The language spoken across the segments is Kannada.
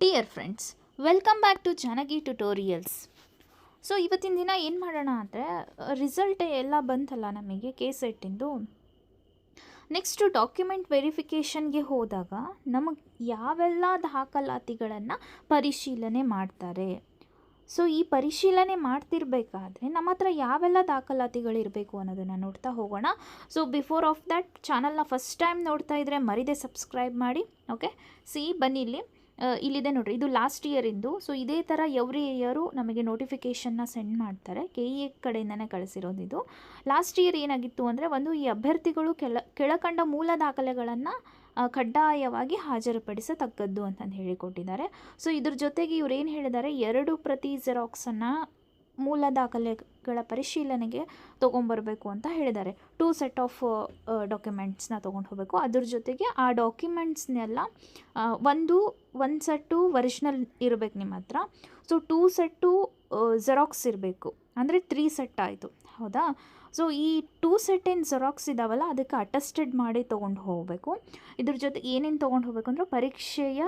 Dear friends welcome back to Janagi tutorials so ಇವತ್ತಿನ ದಿನ ಏನು ಮಾಡೋಣ ಅಂದರೆ ರಿಸಲ್ಟ್ ಎಲ್ಲ ಬಂತಲ್ಲ ನಮಗೆ ಕೆ ಸೆಟ್ಟಿಂದು ನೆಕ್ಸ್ಟು ಡಾಕ್ಯುಮೆಂಟ್ ವೆರಿಫಿಕೇಷನ್ಗೆ ಹೋದಾಗ ನಮಗೆ ಯಾವೆಲ್ಲ ದಾಖಲಾತಿಗಳನ್ನು ಪರಿಶೀಲನೆ ಮಾಡ್ತಾರೆ. ಸೊ ಈ ಪರಿಶೀಲನೆ ಮಾಡ್ತಿರ್ಬೇಕಾದ್ರೆ ನಮ್ಮ ಹತ್ರ ಯಾವೆಲ್ಲ ದಾಖಲಾತಿಗಳಿರಬೇಕು ಅನ್ನೋದನ್ನು ನೋಡ್ತಾ ಹೋಗೋಣ. ಸೊ ಬಿಫೋರ್ ಆಫ್ ದ್ಯಾಟ್ ಚಾನಲ್ನ ಫಸ್ಟ್ ಟೈಮ್ ನೋಡ್ತಾ ಇದ್ದರೆ ಮರಿದೆ ಸಬ್ಸ್ಕ್ರೈಬ್ ಮಾಡಿ ಓಕೆ ಸಿ ಬನ್ನಿ ಇಲ್ಲಿ. ಇಲ್ಲಿದೆ ನೋಡಿರಿ. ಇದು ಲಾಸ್ಟ್ ಇಯರಿಂದು ಸೊ ಇದೇ ಥರ ಎವ್ರಿ ಇಯರು ನಮಗೆ ನೋಟಿಫಿಕೇಷನ್ನ ಸೆಂಡ್ ಮಾಡ್ತಾರೆ. ಕೆ ಇ ಕಡೆಯಿಂದನೇ ಕಳಿಸಿರೋದು ಇದು. ಲಾಸ್ಟ್ ಇಯರ್ ಏನಾಗಿತ್ತು ಅಂದರೆ, ಒಂದು ಈ ಅಭ್ಯರ್ಥಿಗಳು ಕೆಳ, ಕೆಳಕಂಡ ಮೂಲ ದಾಖಲೆಗಳನ್ನು ಕಡ್ಡಾಯವಾಗಿ ಹಾಜರುಪಡಿಸತಕ್ಕದ್ದು ಅಂತಂದು ಹೇಳಿಕೊಟ್ಟಿದ್ದಾರೆ. ಸೊ ಇದ್ರ ಜೊತೆಗೆ ಇವ್ರು ಏನು ಹೇಳಿದ್ದಾರೆ? ಎರಡು ಪ್ರತಿ ಜೆರಾಕ್ಸನ್ನು ಮೂಲ ದಾಖಲೆಗಳ ಪರಿಶೀಲನೆಗೆ ತೊಗೊಂಬರಬೇಕು ಅಂತ ಹೇಳಿದ್ದಾರೆ. ಟೂ ಸೆಟ್ ಆಫ್ ಡಾಕ್ಯುಮೆಂಟ್ಸ್ನ ತೊಗೊಂಡು ಹೋಗಬೇಕು ಅದ್ರ ಜೊತೆಗೆ ಆ ಡಾಕ್ಯುಮೆಂಟ್ಸ್ನೆಲ್ಲ ಒಂದು ಒಂದು ಸೆಟ್ಟು ಒರಿಜಿನಲ್ ಇರಬೇಕು ನಿಮ್ಮ ಹತ್ರ. ಸೊ ಟೂ ಸೆಟ್ಟು ಜೆರಾಕ್ಸ್ ಇರಬೇಕು. ಅಂದರೆ ತ್ರೀ ಸೆಟ್ ಆಯಿತು. ಹೌದಾ? ಸೊ ಈ ಟೂ ಸೆಟ್ ಏನು ಜೆರಾಕ್ಸ್ ಇದಾವಲ್ಲ, ಅದಕ್ಕೆ ಅಟೆಸ್ಟೆಡ್ ಮಾಡಿ ತೊಗೊಂಡು ಹೋಗಬೇಕು ಇದ್ರ ಜೊತೆ ಏನೇನು ತೊಗೊಂಡು ಹೋಗಬೇಕು ಅಂದರೆ ಪರೀಕ್ಷೆಯ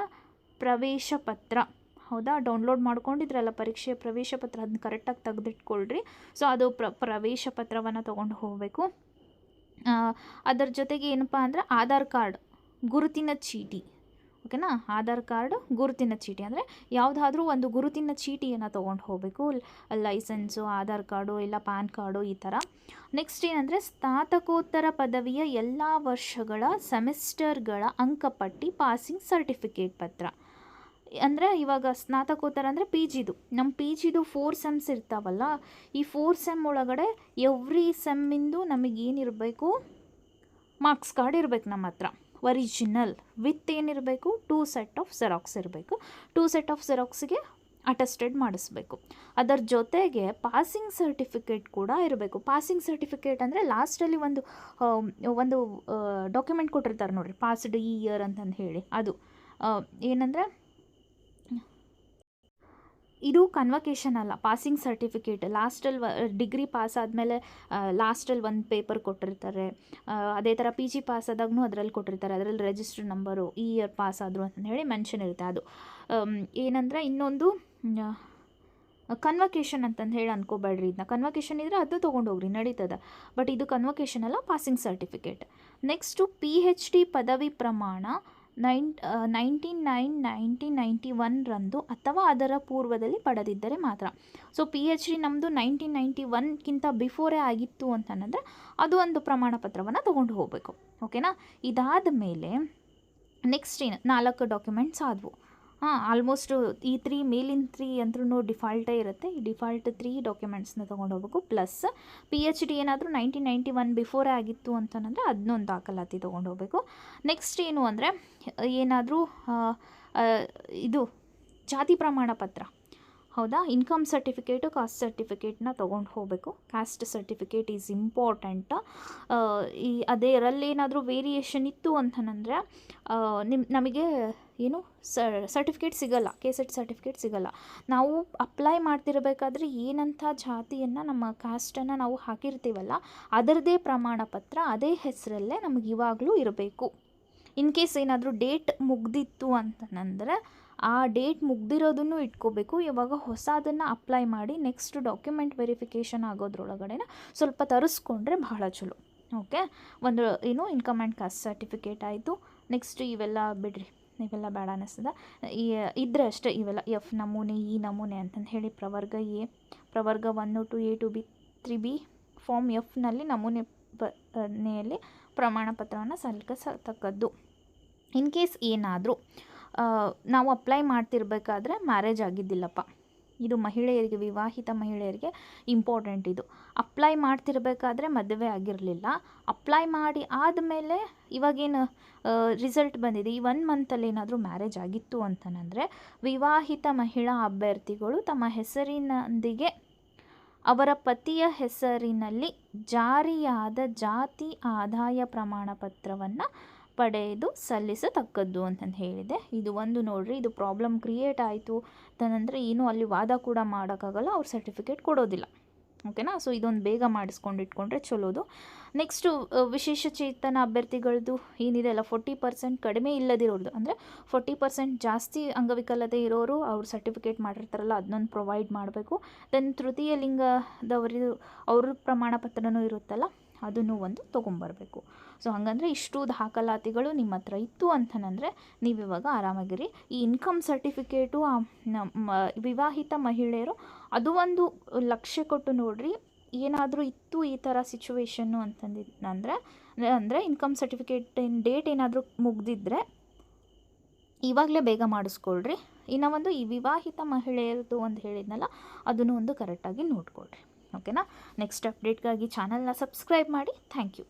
ಪ್ರವೇಶ ಪತ್ರ. ಹೌದಾ? ಡೌನ್ಲೋಡ್ ಮಾಡ್ಕೊಂಡಿದ್ರಲ್ಲ ಪರೀಕ್ಷೆ ಪ್ರವೇಶ ಪತ್ರ ಅದನ್ನ ಕರೆಕ್ಟಾಗಿ ತೆಗೆದಿಟ್ಕೊಳ್ರಿ. ಸೊ ಅದು ಪ್ರ, ಪ್ರವೇಶ ಪತ್ರವನ್ನು ತೊಗೊಂಡು ಹೋಗಬೇಕು. ಅದರ ಜೊತೆಗೆ ಏನಪ್ಪ ಅಂದರೆ ಆಧಾರ್ ಕಾರ್ಡ್, ಗುರುತಿನ ಚೀಟಿ. ಓಕೆನಾ? ಆಧಾರ್ ಕಾರ್ಡ್, ಗುರುತಿನ ಚೀಟಿ. ಅಂದರೆ ಯಾವುದಾದ್ರೂ ಒಂದು ಗುರುತಿನ ಚೀಟಿಯನ್ನು ತೊಗೊಂಡು ಹೋಗಬೇಕು. ಲೈಸೆನ್ಸು, ಆಧಾರ್ ಕಾರ್ಡು, ಇಲ್ಲ ಪ್ಯಾನ್ ಕಾರ್ಡು ಈ ಥರ ನೆಕ್ಸ್ಟ್ ಏನಂದರೆ ಸ್ನಾತಕೋತ್ತರ ಪದವಿಯ ಎಲ್ಲ ವರ್ಷಗಳ ಸೆಮಿಸ್ಟರ್ಗಳ ಅಂಕಪಟ್ಟಿ ಪಾಸಿಂಗ್ ಸರ್ಟಿಫಿಕೇಟ್ ಪತ್ರ. ಅಂದರೆ ಇವಾಗ ಸ್ನಾತಕೋತ್ತರ ಅಂದರೆ ಪಿ ಜಿದು ನಮ್ಮ ಪಿ ಜಿದು ಫೋರ್ ಸೆಮ್ಸ್ ಇರ್ತಾವಲ್ಲ, ಈ ಫೋರ್ ಸೆಮ್ ಒಳಗಡೆ ಎವ್ರಿ ಸೆಮ್ಮಿಂದು ನಮಗೇನಿರಬೇಕು ಮಾರ್ಕ್ಸ್ ಕಾರ್ಡ್ ಇರಬೇಕು ನಮ್ಮ ಹತ್ರ. ಒರಿಜಿನಲ್ ವಿತ್ ಏನಿರಬೇಕು? ಟೂ ಸೆಟ್ ಆಫ್ ಜೆರಾಕ್ಸ್ ಇರಬೇಕು. ಟೂ ಸೆಟ್ ಆಫ್ ಜೆರಾಕ್ಸ್ಗೆ ಅಟೆಸ್ಟೆಡ್ ಮಾಡಿಸ್ಬೇಕು. ಅದರ ಜೊತೆಗೆ ಪಾಸಿಂಗ್ ಸರ್ಟಿಫಿಕೇಟ್ ಕೂಡ ಇರಬೇಕು. ಪಾಸಿಂಗ್ ಸರ್ಟಿಫಿಕೇಟ್ ಅಂದರೆ ಲಾಸ್ಟಲ್ಲಿ ಒಂದು ಒಂದು ಡಾಕ್ಯುಮೆಂಟ್ ಕೊಟ್ಟಿರ್ತಾರೆ ನೋಡಿರಿ ಪಾಸ್ಡ್ ಈ ಇಯರ್ ಅಂತಂದು ಹೇಳಿ. ಅದು ಏನಂದರೆ ಇದು ಕನ್ವಕೇಶನ್ ಅಲ್ಲ ಪಾಸಿಂಗ್ ಸರ್ಟಿಫಿಕೇಟ್ ಲಾಸ್ಟಲ್ಲಿ ಡಿಗ್ರಿ ಪಾಸ್ ಆದಮೇಲೆ ಲಾಸ್ಟಲ್ಲಿ ಒಂದು ಪೇಪರ್ ಕೊಟ್ಟಿರ್ತಾರೆ. ಅದೇ ಥರ ಪಿ ಜಿ ಪಾಸ್ ಆದಾಗೂ ಅದರಲ್ಲಿ ಕೊಟ್ಟಿರ್ತಾರೆ. ಅದರಲ್ಲಿ ರಿಜಿಸ್ಟರ್ ನಂಬರು ಈ ಇಯರ್ ಪಾಸ್ ಆದರು ಅಂತ ಹೇಳಿ ಮೆನ್ಷನ್ ಇರುತ್ತೆ ಅದು. ಏನಂದ್ರೆ ಇನ್ನೊಂದು ಕನ್ವಕೇಶನ್ ಅಂತಂದು ಹೇಳಿ ಅನ್ಕೋಬೇಡ್ರಿ ಇದನ್ನ ಕನ್ವಕೇಶನ್ ಇದ್ದರೆ ಅದು ತೊಗೊಂಡೋಗ್ರಿ, ನಡೀತದೆ. ಬಟ್ ಇದು ಕನ್ವಕೇಶನ್ ಅಲ್ಲ passing certificate next P H D ಪದವಿ ಪ್ರಮಾಣ ನೈನ್ ನೈನ್ಟೀನ್ ನೈನ್ ಅಥವಾ ಅದರ ಪೂರ್ವದಲ್ಲಿ ಪಡೆದಿದ್ದರೆ ಮಾತ್ರ. ಸೊ ಪಿ ಎಚ್ ಡಿ ನಮ್ಮದು ನೈನ್ಟೀನ್ ನೈಂಟಿ ಒನ್ಗಿಂತ ಬಿಫೋರೇ ಆಗಿತ್ತು ಅಂತಂದರೆ ಅದು ಒಂದು ಪ್ರಮಾಣ ಪತ್ರವನ್ನು ತೊಗೊಂಡು ಹೋಗಬೇಕು. ಓಕೆನಾ ಇದಾದ ಮೇಲೆ ನೆಕ್ಸ್ಟ್ ಏನು? ನಾಲ್ಕು ಡಾಕ್ಯುಮೆಂಟ್ಸ್ ಆದವು. ಹಾಂ ಆಲ್ಮೋಸ್ಟ್ ಈ ತ್ರೀ ಮೇಲಿನ ತ್ರೀ ಅಂದ್ರೂ ಡಿಫಾಲ್ಟೇ ಇರುತ್ತೆ. ಈ ಡಿಫಾಲ್ಟ್ ತ್ರೀ ಡಾಕ್ಯುಮೆಂಟ್ಸ್ನ ತೊಗೊಂಡು ಹೋಗ್ಬೇಕು. ಪ್ಲಸ್ ಪಿ ಎಚ್ ಡಿ ಏನಾದರೂ ನೈನ್ಟೀನ್ ನೈಂಟಿ ಒನ್ ಬಿಫೋರೇ ಆಗಿತ್ತು ಅಂತಂದರೆ ಅದನ್ನೊಂದು ದಾಖಲಾತಿ ತೊಗೊಂಡು ಹೋಗಬೇಕು. ನೆಕ್ಸ್ಟ್ ಏನು ಅಂದರೆ, ಏನಾದರೂ ಇದು ಜಾತಿ ಪ್ರಮಾಣ ಪತ್ರ. ಹೌದಾ? ಇನ್ಕಮ್ ಸರ್ಟಿಫಿಕೇಟು ಕಾಸ್ಟ್ ಸರ್ಟಿಫಿಕೇಟ್ನ ತೊಗೊಂಡು ಹೋಗಬೇಕು. ಕಾಸ್ಟ್ ಸರ್ಟಿಫಿಕೇಟ್ ಈಸ್ ಇಂಪಾರ್ಟೆಂಟ್ ಈ ಅದೇ ಅದರಲ್ಲಿ ಏನಾದರೂ ವೇರಿಯೇಷನ್ ಇತ್ತು ಅಂತಂದರೆ ನಿಮ್ಮ ನಮಗೆ ಏನು ಸರ್ಟಿಫಿಕೇಟ್ ಸಿಗಲ್ಲ ಕೆ ಸೆಟ್ ಸರ್ಟಿಫಿಕೇಟ್ ಸಿಗಲ್ಲ. ನಾವು ಅಪ್ಲೈ ಮಾಡ್ತಿರಬೇಕಾದ್ರೆ ಏನಂಥ ಜಾತಿಯನ್ನು ನಮ್ಮ ಕಾಸ್ಟನ್ನು ನಾವು ಹಾಕಿರ್ತೀವಲ್ಲ, ಅದರದೇ ಪ್ರಮಾಣ ಪತ್ರ ಅದೇ ಹೆಸರಲ್ಲೇ ನಮಗೆ ಇವಾಗಲೂ ಇರಬೇಕು. ಇನ್ ಕೇಸ್ ಏನಾದರೂ ಡೇಟ್ ಮುಗ್ದಿತ್ತು ಅಂತಂದರೆ ಆ ಡೇಟ್ ಮುಗ್ದಿರೋದನ್ನು ಇಟ್ಕೋಬೇಕು. ಇವಾಗ ಹೊಸದನ್ನು ಅಪ್ಲೈ ಮಾಡಿ ನೆಕ್ಸ್ಟ್ ಡಾಕ್ಯುಮೆಂಟ್ ವೆರಿಫಿಕೇಷನ್ ಆಗೋದ್ರೊಳಗಡೆ ಸ್ವಲ್ಪ ತರಿಸ್ಕೊಂಡ್ರೆ ಬಹಳ ಚಲೋ. ಓಕೆ ಒಂದು, ಏನು ಇನ್ಕಮ್ ಆ್ಯಂಡ್ ಕಾಸ್ಟ್ ಸರ್ಟಿಫಿಕೇಟ್ ಆಯಿತು. ನೆಕ್ಸ್ಟ್ ಇವೆಲ್ಲ ಬಿಡ್ರಿ. ಇವೆಲ್ಲ ಬೇಡ ಅನ್ನಿಸ್ತದ ಈ, ಇದ್ರೆ ಅಷ್ಟೇ ಇವೆಲ್ಲ. ಎಫ್ ನಮೂನೆ ಈ ನಮೂನೆ ಅಂತಂದು ಹೇಳಿ ಪ್ರವರ್ಗ ಎ, ಪ್ರವರ್ಗ one two A two B three B form ಎಫ್ನಲ್ಲಿ ನಮೂನೆ ಪ್ರಮಾಣಪತ್ರವನ್ನು ಪ್ರಮಾಣ ಪತ್ರವನ್ನು ಸಲ್ಲಿಸತಕ್ಕದ್ದು ಇನ್ ಕೇಸ್ ಏನಾದರೂ ನಾವು ಅಪ್ಲೈ ಮಾಡ್ತಿರ್ಬೇಕಾದ್ರೆ ಮ್ಯಾರೇಜ್ ಆಗಿದ್ದಿಲ್ಲಪ್ಪ. ಇದು ಮಹಿಳೆಯರಿಗೆ, ವಿವಾಹಿತ ಮಹಿಳೆಯರಿಗೆ ಇಂಪಾರ್ಟೆಂಟ್ ಇದು. ಅಪ್ಲೈ ಮಾಡ್ತಿರ್ಬೇಕಾದ್ರೆ ಮದುವೆ ಆಗಿರಲಿಲ್ಲ. ಅಪ್ಲೈ ಮಾಡಿ ಆದಮೇಲೆ ಇವಾಗೇನು ರಿಸಲ್ಟ್ ಬಂದಿದೆ. ಈ ಒನ್ ಮಂತಲ್ಲಿ ಏನಾದರೂ ಮ್ಯಾರೇಜ್ ಆಗಿತ್ತು ಅಂತಂದರೆ ವಿವಾಹಿತ ಮಹಿಳಾ ಅಭ್ಯರ್ಥಿಗಳು ತಮ್ಮ ಹೆಸರಿನೊಂದಿಗೆ ಅವರ ಪತಿಯ ಹೆಸರಿನಲ್ಲಿ ಜಾರಿಯಾದ ಜಾತಿ ಆದಾಯ ಪ್ರಮಾಣ ಪತ್ರವನ್ನು ಪಡೆದು ಸಲ್ಲಿಸತಕ್ಕದ್ದು ಅಂತಂದು ಹೇಳಿದೆ. ಇದು ಒಂದು ನೋಡಿರಿ, ಇದು ಪ್ರಾಬ್ಲಮ್ ಕ್ರಿಯೇಟ್ ಆಯಿತು. ತನಂದರೆ ಏನೂ ಅಲ್ಲಿ ವಾದ ಕೂಡ ಮಾಡೋಕ್ಕಾಗಲ್ಲ, ಅವ್ರು ಸರ್ಟಿಫಿಕೇಟ್ ಕೊಡೋದಿಲ್ಲ. ಓಕೆನಾ ಸೊ ಇದೊಂದು ಬೇಗ ಮಾಡಿಸ್ಕೊಂಡು ಇಟ್ಕೊಂಡ್ರೆ ಚಲೋದು. ನೆಕ್ಸ್ಟು ವಿಶೇಷ ಚೇತನ ಅಭ್ಯರ್ಥಿಗಳದ್ದು ಏನಿದೆ ಅಲ್ಲ ಫೋರ್ಟಿ ಪರ್ಸೆಂಟ್ ಕಡಿಮೆ ಇಲ್ಲದಿರೋದು ಅಂದರೆ ಫೋರ್ಟಿ ಪರ್ಸೆಂಟ್ ಜಾಸ್ತಿ ಅಂಗವಿಕಲತೆ ಇರೋರು ಅವ್ರು ಸರ್ಟಿಫಿಕೇಟ್ ಮಾಡಿರ್ತಾರಲ್ಲ, ಅದನ್ನೊಂದು ಪ್ರೊವೈಡ್ ಮಾಡಬೇಕು. ದೆನ್ ತೃತೀಯ ಲಿಂಗದವರು ಅವ್ರ ಪ್ರಮಾಣ ಪತ್ರನೂ ಇರುತ್ತಲ್ಲ ಅದನ್ನು ಒಂದು ತೊಗೊಂಬರಬೇಕು. ಸೊ ಹಾಗಂದ್ರೆ ಇಷ್ಟು ದಾಖಲಾತಿಗಳು ನಿಮ್ಮ ಹತ್ರ ಇತ್ತು ನೀವು ಇವಾಗ ಆರಾಮಾಗಿರಿ. ಈ ಇನ್ಕಮ್ ಸರ್ಟಿಫಿಕೇಟು ವಿವಾಹಿತ ಮಹಿಳೆಯರು ಅದು ಒಂದು ಲಕ್ಷ್ಯ ಕೊಟ್ಟು ನೋಡಿರಿ ಏನಾದರೂ ಇತ್ತು ಈ ಥರ ಸಿಚುವೇಶನ್ನು ಅಂತಂದಿ ಅಂದರೆ ಅಂದರೆ ಇನ್ಕಮ್ ಸರ್ಟಿಫಿಕೇಟ್ ಡೇಟ್ ಏನಾದರೂ ಮುಗ್ದಿದ್ರೆ ಇವಾಗಲೇ ಬೇಗ ಮಾಡಿಸ್ಕೊಳ್ರಿ. ಇನ್ನು ಒಂದು ಈ ವಿವಾಹಿತ ಮಹಿಳೆಯರದು ಒಂದು ಹೇಳಿದ್ನಲ್ಲ, ಅದನ್ನು ಒಂದು ಕರೆಕ್ಟಾಗಿ ನೋಡ್ಕೊಳ್ರಿ. ಓಕೆನಾ ನೆಕ್ಸ್ಟ್ ಅಪ್ಡೇಟ್ಗಾಗಿ ಚಾನಲ್ನ ಸಬ್ಸ್ಕ್ರೈಬ್ ಮಾಡಿ. Thank you